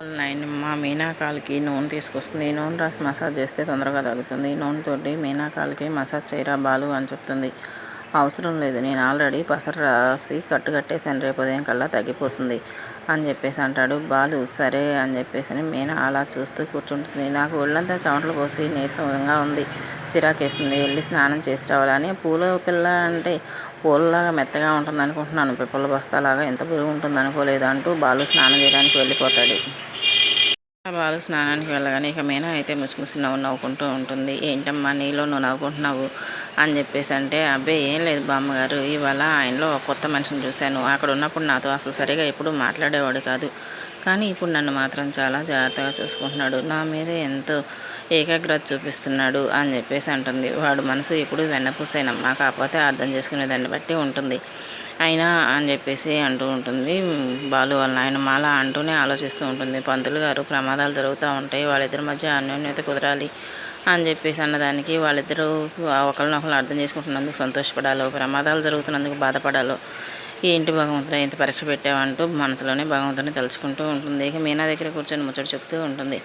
Nine మా మీనాకాలకి నూనె తీసుకొస్తుంది. నూనె రాసి మసాజ్ చేస్తే తొందరగా తగ్గుతుంది. నూనెతోటి మీనాకాలకి మసాజ్ చేయరా బాలు అని చెప్తుంది. అవసరం లేదు. నేను ఆల్రెడీ పసరు రాసి కట్టు కట్టేసాను రేపు ఉదయం కల్లా తగ్గిపోతుంది అని చెప్పేసి అంటాడు. బాలు సరే అని చెప్పేసి మీనా అలా చూస్తూ కూర్చుంటుంది. నాకు ఒళ్ళంతా చెమటలు పోసి నీరసంగా ఉంది. చిరాకేస్తుంది. వెళ్ళి స్నానం చేసి రావాలని. పూల పిల్ల అంటే పూలలాగా మెత్తగా ఉంటుంది అనుకుంటున్నాను. పిప్పల బస్తాలాగా ఎంత బరువు ఉంటుంది అనుకోలేదు అంటూ బాలు స్నానం చేయడానికి వెళ్ళిపోతాడు. బాలు స్నానానికి వెళ్ళగానే ఇక మీనా అయితే ముసిముసి నవ్వు నవ్వుకుంటూ ఉంటుంది. ఏంటమ్మా నీలో నువ్వు నవ్వుకుంటున్నావు? అని చెప్పేసి అంటే అబ్బాయి ఏం లేదు బామ్మగారు. ఇవాళ ఆయనలో ఒక కొత్త మనిషిని చూశాను. అక్కడ ఉన్నప్పుడు నాతో అసలు సరిగా ఎప్పుడు మాట్లాడేవాడు కాదు. కానీ ఇప్పుడు నన్ను మాత్రం చాలా జాగ్రత్తగా చూసుకుంటున్నాడు. నా మీద ఎంతో ఏకాగ్రత చూపిస్తున్నాడు అని చెప్పేసి అంటుంది. వాడు మనసు ఎప్పుడు వెన్నపూసైనమ్మా కాకపోతే అర్థం చేసుకునే దాన్ని బట్టి ఉంటుంది. అయినా అని చెప్పేసి అంటూ ఉంటుంది. బాలు వాళ్ళ ఆయన మాల అంటూనే ఆలోచిస్తూ ఉంటుంది. పంతులు గారు ప్రమాదాలు జరుగుతూ ఉంటాయి వాళ్ళిద్దరి మధ్య అన్యోన్యత కుదరాలి అని చెప్పేసి అన్నదానికి వాళ్ళిద్దరూ ఒకరినొకరు అర్థం చేసుకుంటున్నందుకు సంతోషపడాలో ప్రమాదాలు జరుగుతున్నందుకు బాధపడాలో ఏంటి భగవంతుడు ఇంత పరీక్ష పెట్టావంటూ మనసులోనే భగవంతుని తలుచుకుంటూ ఉంటుంది. ఇక మీనా దగ్గర కూర్చొని ముచ్చట చెప్తూ ఉంటుంది.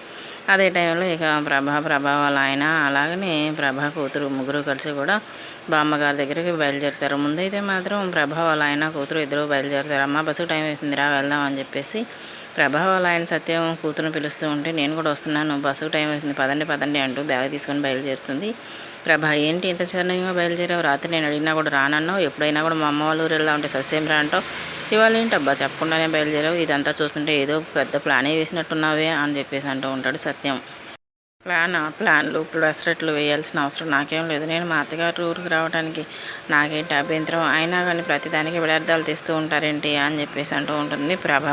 అదే టైంలో ఇక ప్రభా ప్రభా వాళ్ళ ఆయన అలాగనే ప్రభా కూతురు ముగ్గురు కలిసి కూడా బామ్మగారి దగ్గరికి బయలుదేరుతారు. ముందైతే మాత్రం ప్రభా వాళ్ళ ఆయన కూతురు ఇద్దరు బయలుదేరుతారు. అమ్మ బస్సు టైం అవుతుంది రా వెళ్దాం అని చెప్పేసి ప్రభా వాళ్ళ ఆయన సత్యం కూతురుని పిలుస్తూ ఉంటే నేను కూడా వస్తున్నాను బస్సుకు టైం అవుతుంది పదండి పదండి అంటూ బ్యాగ్ తీసుకొని బయలుదేరుతుంది. ప్రభా ఏంటి ఇంత చిరణంగా బయలుదేరావు? రాత్రి నేను అడిగినా కూడా రానన్నావు. ఎప్పుడైనా కూడా మా అమ్మ వాళ్ళ ఊరు వెళ్ళా ఉంటే సస్యం రా అంటావు. ఇవాళ ఏంటి అబ్బా చెప్పకుండానే బయలుదేరావు? ఇదంతా చూస్తుంటే ఏదో పెద్ద ప్లానే వేసినట్టున్నావే అని చెప్పేసి అంటూ ఉంటాడు సత్యం. ప్లాన్ ప్లాన్లు ప్లస్రెట్లు వేయాల్సిన అవసరం నాకేం లేదు. నేను మా అత్తగారు ఊరికి రావడానికి నాకేంటి అభ్యంతరం అయినా కానీ ప్రతిదానికి విడార్థాలు తీస్తూ ఉంటారేంటి అని చెప్పేసి అంటూ ఉంటుంది ప్రభ.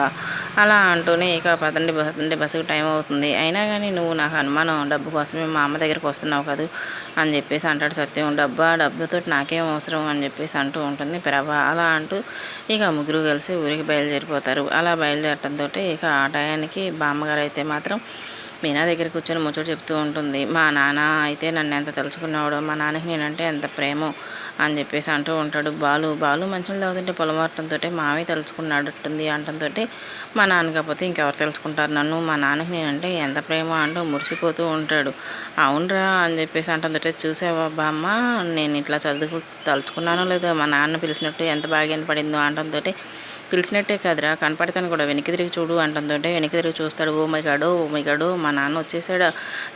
అలా అంటూనే ఇక పదండి పదండి బస్సుకు టైం అవుతుంది. అయినా కానీ నువ్వు నాకు అనుమానం డబ్బు కోసమే మా అమ్మ దగ్గరికి వస్తున్నావు కదా అని చెప్పేసి అంటాడు సత్యం. డబ్బా డబ్బుతో నాకేం అవసరం అని చెప్పేసి అంటూ ఉంటుంది ప్రభ. అలా అంటూ ఇక ముగ్గురు కలిసి ఊరికి బయలుదేరిపోతారు. అలా బయలుదేరటంతో ఇక ఆ టయానికి బామ్మగారు అయితే మాత్రం మీనా దగ్గర కూర్చొని ముచ్చట చెప్తూ ఉంటుంది. మా నాన్న అయితే నన్ను ఎంత తలుచుకున్నాడో మా నాన్నకి నేనంటే ఎంత ప్రేమో అని చెప్పేసి అంటూ ఉంటాడు. బాలు బాలు మంచిగా తాగుతుంటే పొలమారటంతో మావే తలుచుకున్నాడట్టుంది అంటంతో మా నాన్న కాకపోతే ఇంకెవరు తెలుసుకుంటారు నన్ను. మా నాన్నకి నేనంటే ఎంత ప్రేమ అంటూ మురిసిపోతూ ఉంటాడు. అవునరా అని చెప్పేసి అంటంతో చూసావా బామ్మ నేను ఇట్లా చదువు తలుచుకున్నానో లేదో మా నాన్న పిలిచినట్టు ఎంత బాగా పడిందో అంటంతో పిలిచినట్టే కాదురా. కనపడతాను కూడా. వెనక్కి తిరిగి చూడు అంటుందంటే వెనక్కి తిరిగి చూస్తాడు. ఓ మైగాడు ఓ మైగాడు మా నాన్న వచ్చేసాడు.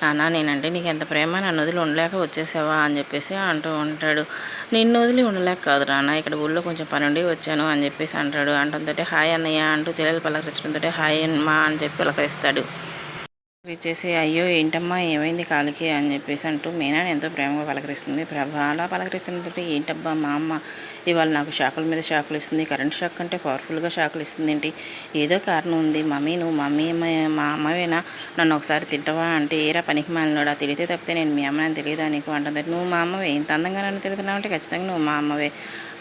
నాన్న నేనంటే నీకు ఎంత ప్రేమ? నన్ను వదిలి ఉండలేక వచ్చేసావా? అని చెప్పేసి అంటూ ఉంటాడు. నిన్ను వదిలి ఉండలేక కాదు నాన్న. ఇక్కడ ఊళ్ళో కొంచెం పని ఉండి వచ్చాను అని చెప్పేసి అంటాడు. అంటుందంటే హాయ్ అన్నయ్య అంటూ చెల్లెలు పలకరించడంతో హాయ్ అమ్మా అని చెప్పి పలకరిస్తాడు. ఇచ్చేసి అయ్యో ఏంటమ్మా ఏమైంది కాలికి? అని చెప్పేసి అంటూ మీనాని ఎంతో ప్రేమగా పలకరిస్తుంది. ప్రభ అలా పలకరిస్తున్నట్టు ఏంటబ్బా మా అమ్మ ఇవాళ నాకు షాకుల మీద షాకులు ఇస్తుంది. కరెంట్ షాక్ అంటే పవర్ఫుల్గా షాకులు ఇస్తుంది. ఏంటి? ఏదో కారణం ఉంది. మమ్మీ నువ్వు మమ్మీ మా అమ్మవేనా? నన్ను ఒకసారి తింటవా అంటే ఏరా పనికి మాలినోడా? తిడితే తప్పితే నేను మీ అమ్మని తెలియదా నీకు? అంటుంది. నువ్వు మా అమ్మవే. ఇంత అందంగా నన్ను తిరుగుతున్నావు అంటే ఖచ్చితంగా నువ్వు మా అమ్మవే.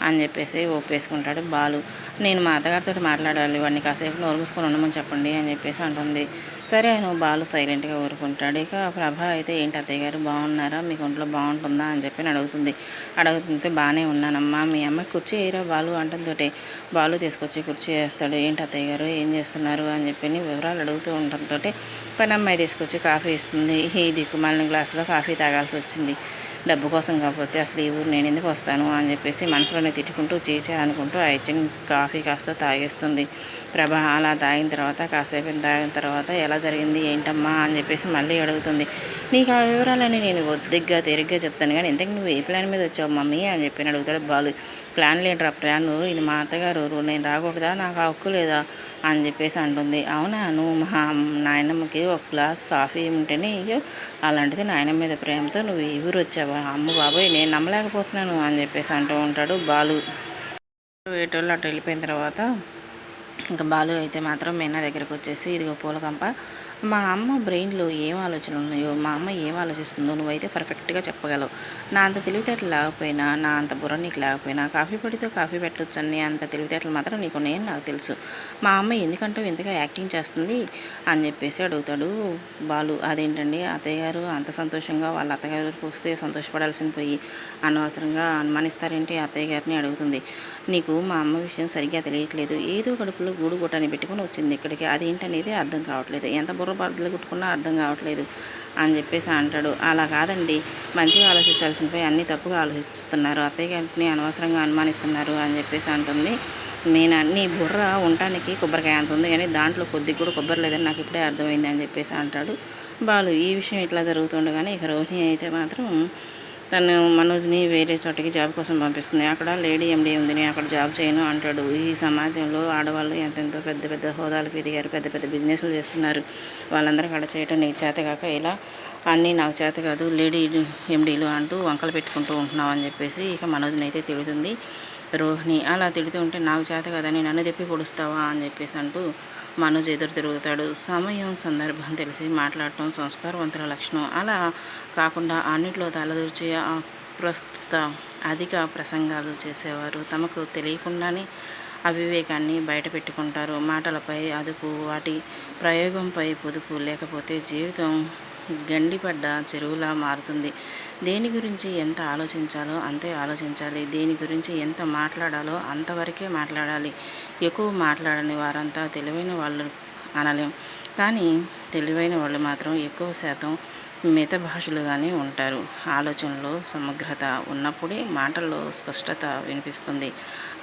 అని చెప్పేసి ఒప్పేసుకుంటాడు బాలు. నేను మా అత్తగారితో మాట్లాడాలి వాడిని కాసేపు నోరు మూసుకొని ఉండమని చెప్పండి అని చెప్పేసి అంటుంది. సరే నువ్వు బాలు సైలెంట్గా ఊరుకుంటాడు. ఇక ప్రభా అయితే ఏంటి అత్తయ్య గారు బాగున్నారా? మీకు ఒంట్లో బాగుంటుందా? అని చెప్పి అడుగుతుంది. అడుగుతుంటే బాగానే ఉన్నానమ్మా. మీ అమ్మాయి కుర్చీ వేయరా బాలు? అంటుందోటే. బాలు తీసుకొచ్చి కుర్చీ వేస్తాడు. ఏంటి అత్తయ్య గారు ఏం చేస్తున్నారు? అని చెప్పి వివరాలు అడుగుతూ ఉండటంతో పని అమ్మాయి తీసుకొచ్చి కాఫీ ఇస్తుంది. ఈ దిక్కుమాలిన గ్లాసులో కాఫీ తాగాల్సి వచ్చింది. డబ్బు కోసం కాకపోతే అసలు ఈ ఊరు నేను ఎందుకు వస్తాను అని చెప్పేసి మనసులోనే తిట్టుకుంటూ చీచా అనుకుంటూ ఆ కాఫీ కాస్త తాగేస్తుంది. ప్రభ అలా తాగిన తర్వాత కాసేపు తాగిన తర్వాత ఎలా జరిగింది ఏంటమ్మా అని చెప్పేసి మళ్ళీ అడుగుతుంది. నీకు ఆ వివరాలని నేను ఒద్దిగ్గా తిరిగ్గా చెప్తాను కానీ ఇంతకు నువ్వు ఏ ప్లాన్ మీద వచ్చావు మమ్మీ అని చెప్పి అడుగుతాడు బాలు. ప్లాన్ లేడరా ప్లాన్ ఇది మా అత్తగారు నేను రాకూడదా నాకు హక్కు లేదా? అని చెప్పేసి అంటుంది. అవునా? నువ్వు మా నాయనమ్మకి ఒక గ్లాస్ కాఫీ ఉంటేనే ఇయ్యో. అలాంటిది నాయనమ్మ మీద ప్రేమతో నువ్వు ఈ ఊరు వచ్చావా? అమ్మ బాబోయ్ నేను నమ్మలేకపోతున్నాను అని చెప్పేసి అంటూ ఉంటాడు బాలు. వేటోళ్ళు అటు వెళ్ళిపోయిన తర్వాత ఇంకా బాలు అయితే మాత్రం మీనా దగ్గరకు వచ్చేసి ఇదిగో పూలకంప మా అమ్మ బ్రెయిన్లో ఏం ఆలోచనలు ఉన్నాయో మా అమ్మ ఏం ఆలోచిస్తుందో నువ్వైతే పర్ఫెక్ట్గా చెప్పగలవు. నా అంత తెలివితేటలు లేకపోయినా నా అంత బుర్ర నీకు లేకపోయినా కాఫీ పొడితో కాఫీ పెట్టచ్చు అని అంత తెలివితేటలు మాత్రం నీకు ఉన్నాయని నాకు తెలుసు. మా అమ్మ ఎందుకంటే ఇంతగా యాక్టింగ్ చేస్తుంది అని చెప్పేసి అడుగుతాడు బాలు. అదేంటండి? అత్తయ్య గారు అంత సంతోషంగా వాళ్ళ అత్తగారు వస్తే సంతోషపడాల్సింది పోయి అనవసరంగా అనుమానిస్తారేంటి? అత్తయ్య గారిని అడుగుతుంది. నీకు మా అమ్మ విషయం సరిగ్గా తెలియట్లేదు. ఏదో కడుపులో గూడు గుట్టని పెట్టుకొని వచ్చింది ఇక్కడికి. అదేంటనేది అర్థం కావట్లేదు. ఎంత బుర్ర బద్దలు కుట్టుకున్నా అర్థం కావట్లేదు అని చెప్పేసి అంటాడు. అలా కాదండి. మంచిగా ఆలోచించాల్సినపై అన్నీ తప్పుగా ఆలోచిస్తున్నారు. అత్తయ్య గారిని అనవసరంగా అనుమానిస్తున్నారు అని చెప్పేసి అంటుంది. నేను నీ బుర్ర ఉండటానికి కొబ్బరికాయ అంత ఉంది కానీ దాంట్లో కొద్దిగా కూడా కొబ్బరి లేదని నాకు ఇప్పుడే అర్థమైంది అని చెప్పేసి అంటాడు. బాలు ఈ విషయం ఇట్లా జరుగుతుండగానే ఇక రోహిణి అయితే మాత్రం తను మనోజ్ని వేరే చోటకి జాబ్ కోసం పంపిస్తుంది. అక్కడ లేడీ ఎండి ఉంది. నేను అక్కడ జాబ్ చేయను అంటాడు. ఈ సమాజంలో ఆడవాళ్ళు ఎంతెంతో పెద్ద పెద్ద హోదాలకు ఎదిగారు పెద్ద పెద్ద బిజినెస్లు చేస్తున్నారు. వాళ్ళందరూ అక్కడ చేయటం నీకు చేత కాక ఇలా అన్నీ నాకు చేత కాదు లేడీ ఎండీలు అంటూ వంకలు పెట్టుకుంటూ ఉంటున్నావు అని చెప్పేసి ఇక మనోజ్ని అయితే తిడుతుంది. రోహిణి అలా తిడుతూ ఉంటే నాకు చేత కదని నన్ను తెప్పి పొడుస్తావా అని చెప్పేసి అంటూ మనోజ్ ఎదురు తిరుగుతాడు. సమయం సందర్భం తెలిసి మాట్లాడటం సంస్కారవంతుల లక్షణం. అలా కాకుండా అన్నిట్లో తలదూర్చి ప్రస్తుత అధిక ప్రసంగాలు చేసేవారు. తమకు తెలియకుండానే అవివేకాన్ని బయట పెట్టుకుంటారు. మాటలపై అదుపు వాటి ప్రయోగంపై పొదుపు లేకపోతే జీవితం గండిపడ్డ చెరువులా మారుతుంది. దేని గురించి ఎంత ఆలోచించాలో అంతే ఆలోచించాలి. దేని గురించి ఎంత మాట్లాడాలో అంతవరకే మాట్లాడాలి. ఎక్కువ మాట్లాడని వారంతా తెలివైన వాళ్ళు అనలేం. కానీ తెలివైన వాళ్ళు మాత్రం ఎక్కువ శాతం మిత భాషలుగానే ఉంటారు. ఆలోచనలో సమగ్రత ఉన్నప్పుడే మాటల్లో స్పష్టత వినిపిస్తుంది.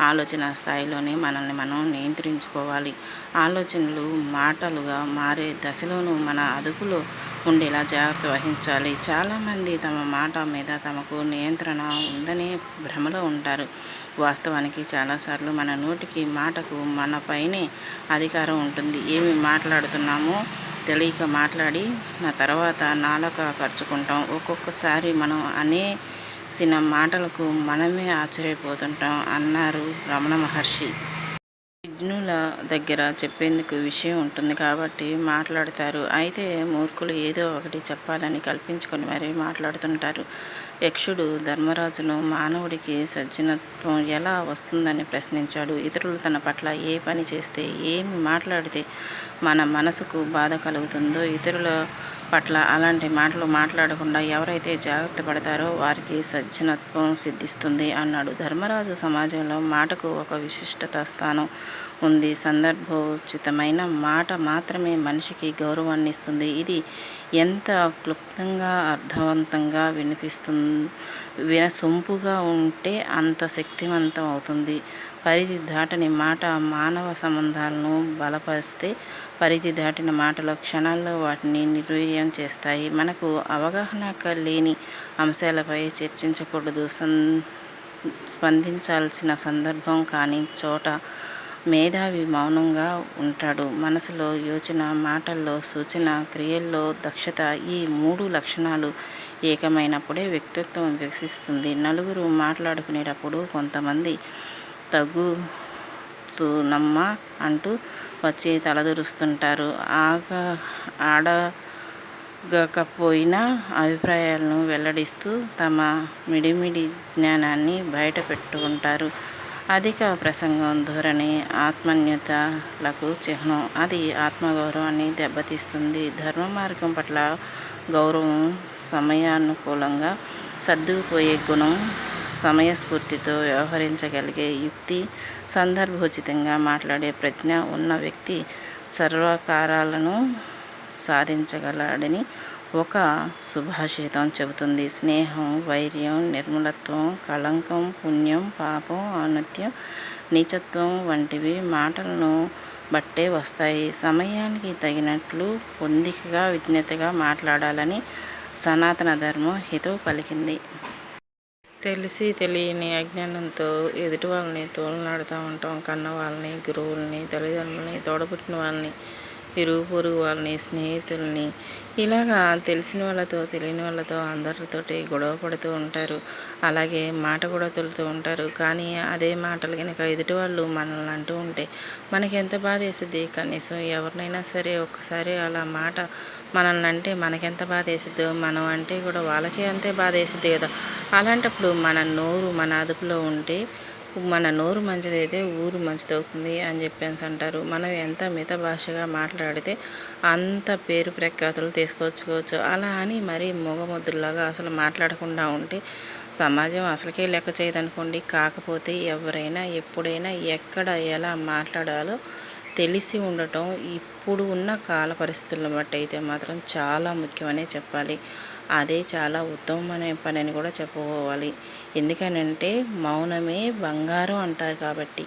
ఆలోచన స్థాయిలోనే మనల్ని మనం నియంత్రించుకోవాలి. ఆలోచనలు మాటలుగా మారే దశలోనూ మన అదుపులో ఉండేలా జాగ్రత్త వహించాలి. చాలామంది తమ మాట మీద తమకు నియంత్రణ ఉందనే భ్రమలో ఉంటారు. వాస్తవానికి చాలాసార్లు మన నోటికి మాటకు మనపైనే అధికారం ఉంటుంది. ఏమి మాట్లాడుతున్నామో తెలియక మాట్లాడి నా తర్వాత నాలుక ఖర్చుకుంటాం ఒక్కొక్కసారి మనం అనేసిన మాటలకు మనమే ఆశ్చర్యపోతుంటాం అన్నారు రమణ మహర్షి. విఘ్నుల దగ్గర చెప్పేందుకు విషయం ఉంటుంది కాబట్టి మాట్లాడతారు. అయితే మూర్ఖులు ఏదో ఒకటి చెప్పాలని కల్పించుకొని మరీ మాట్లాడుతుంటారు. యక్షుడు ధర్మరాజును మానవుడికి సజ్జనత్వం ఎలా వస్తుందని ప్రశ్నించాడు. ఇతరులు తన పట్ల ఏ పని చేస్తే ఏమి మాట్లాడితే మన మనసుకు బాధ కలుగుతుందో ఇతరుల పట్ల అలాంటి మాటలు మాట్లాడకుండా ఎవరైతే జాగ్రత్త పడతారో వారికి సజ్జనత్వం సిద్ధిస్తుంది అన్నాడు. ధర్మరాజు సమాజంలో మాటకు ఒక విశిష్టత స్థానం ఉంది. సందర్భోచితమైన మాట మాత్రమే మనిషికి గౌరవాన్ని ఇస్తుంది ఇది ఎంత క్లుప్తంగా అర్థవంతంగా వినిపిస్తుంది వినసొంపుగా ఉంటే అంత శక్తివంతం అవుతుంది. పరిధి దాటని మాట మానవ సంబంధాలను బలపరిస్తే పరిధి దాటిన మాటలు క్షణాల్లో వాటిని నిర్వీర్యం చేస్తాయి. మనకు అవగాహన లేని అంశాలపై చర్చించకూడదు. స్పందించాల్సిన సందర్భం కానీ చోట మేధావి మౌనంగా ఉంటాడు. మనసులో యోచన మాటల్లో సూచన క్రియల్లో దక్షత ఈ మూడు లక్షణాలు ఏకమైనప్పుడే వ్యక్తిత్వం వికసిస్తుంది. నలుగురు మాట్లాడుకునేటప్పుడు కొంతమంది తగ్గు నమ్మ అంటూ వచ్చి తలదూరుస్తుంటారు. ఆగ ఆడగకపోయినా అభిప్రాయాలను వెల్లడిస్తూ తమ మిడిమిడి జ్ఞానాన్ని బయట పెట్టుకుంటారు అధిక ప్రసంగం ధోరణి ఆత్మన్యతలకు చిహ్నం. అది ఆత్మగౌరవాన్ని దెబ్బతీస్తుంది. ధర్మ మార్గం పట్ల గౌరవం సమయానుకూలంగా సర్దుకుపోయే గుణం సమయస్ఫూర్తితో వ్యవహరించగలిగే యుక్తి సందర్భోచితంగా మాట్లాడే ప్రజ్ఞ ఉన్న వ్యక్తి సర్వకారాలను సాధించగలడని ఒక సుభాషితం చెబుతుంది. స్నేహం వైర్యం నిర్మలత్వం కళంకం పుణ్యం పాపం ఔన్నత్యం నీచత్వం వంటివి మాటలను బట్టే వస్తాయి. సమయానికి తగినట్లు పొందికగా విజ్ఞతగా మాట్లాడాలని సనాతన ధర్మం హితవు పలికింది. తెలిసి తెలియని అజ్ఞానంతో ఎదుటి వాళ్ళని తోలనాడుతూ ఉంటాం. కన్న వాళ్ళని గురువుల్ని తల్లిదండ్రులని తోడబుట్టిన వాళ్ళని ఇరుగు పొరుగు వాళ్ళని స్నేహితుల్ని ఇలాగా తెలిసిన వాళ్ళతో తెలియని వాళ్ళతో అందరితోటి గొడవ పడుతూ ఉంటారు. అలాగే మాట కూడా తొలుతూ ఉంటారు. కానీ అదే మాటలు కనుక ఎదుటి వాళ్ళు మనల్ని అంటూ ఉంటే మనకి ఎంత బాధ వేస్తుంది కనీసం ఎవరినైనా సరే ఒక్కసారి అలా మాట మనల్ని అంటే మనకెంత బాధ వేసిద్దో మనం అంటే కూడా వాళ్ళకే అంతే బాధ వేసిద్ది కదా. అలాంటప్పుడు మన నోరు మన అదుపులో ఉంటే మన నోరు మంచిదైతే ఊరు మంచిదవుతుంది అని చెప్పేసి అంటారు. మనం ఎంత మిత భాషగా మాట్లాడితే అంత పేరు ప్రఖ్యాతులు తీసుకొచ్చుకోవచ్చు అలా అని మరీ మొగముద్దులాగా అసలు మాట్లాడకుండా ఉంటే సమాజం అసలుకే లెక్క చేయదనుకోండి. కాకపోతే ఎవరైనా ఎప్పుడైనా ఎక్కడ ఎలా మాట్లాడాలో తెలిసి ఉండటం ఇప్పుడు ఉన్న కాల పరిస్థితులను బట్టి అయితే మాత్రం చాలా ముఖ్యమనే చెప్పాలి. అదే చాలా ఉత్తమమైన పని అని కూడా చెప్పుకోవాలి. ఎందుకనంటే మౌనమే బంగారం అంటారు కాబట్టి.